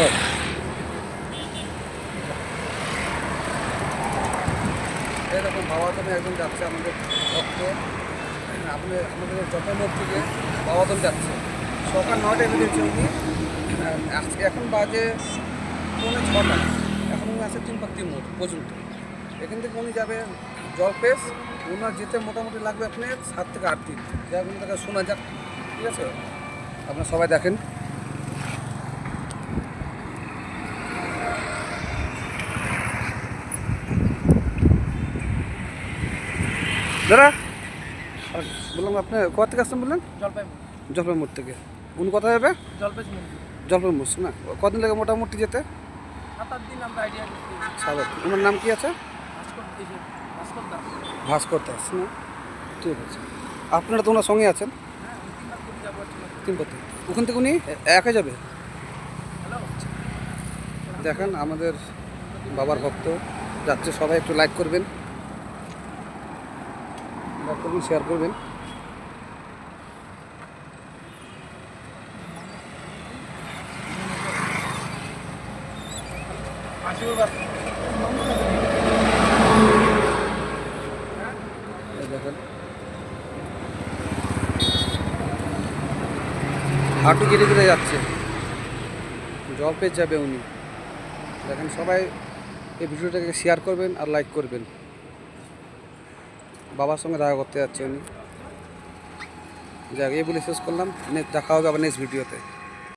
ধর। এরকম বাবাদমে একজন যাচ্ছে আমাদের ভক্ত। আপনি আমাদের জটামোড় থেকে বাবাদম যাচ্ছে। সকাল নয়টায় বেরিয়েছে উনি। আজকে এখন বাজে পৌনে ছটা। এখন উনি আছে তিনপাত্তি মোড় পর্যন্ত এখান থেকে উনি যাবে জলপেশ ওনার যেতে মোটামুটি লাগবে আপনার সাত থেকে আট দিন। উনি তাকে শোনা যাক। ঠিক আছে? আপনারা সবাই দেখেন। দাদা বললাম আপনি কোথা থেকে আসছেন বললেন? জলপাইগুড়ি। জলপাই মোড় থেকে। উনি কোথায় যাবে জলপাইগুড়ি। জলপাই মোড় না কদিন লাগে মোটামুটি যেতে? সাত আট। ওনার নাম কি আছে? ভাস্কর দাস। না ঠিক আছে। আপনারা তো ওনার সঙ্গে আছেন? হ্যাঁ। তিন ওখান থেকে উনি একা যাবে? দেখেন আমাদের বাবার ভক্ত। যাচ্ছে সবাই একটু লাইক করবেন। শেয়ার করবেন। দেখেন। হাঁটু গিরে গিরে যাচ্ছে। জল পেয়ে যাবে উনি। দেখেন সবাই এই ভিডিওটাকে শেয়ার করবেন আর লাইক করবেন। বাবার সঙ্গে দেখা করতে যাচ্ছে উনি। যাক, এই বলে শেষ করলাম। দেখা হবে আবার নেক্সট ভিডিওতে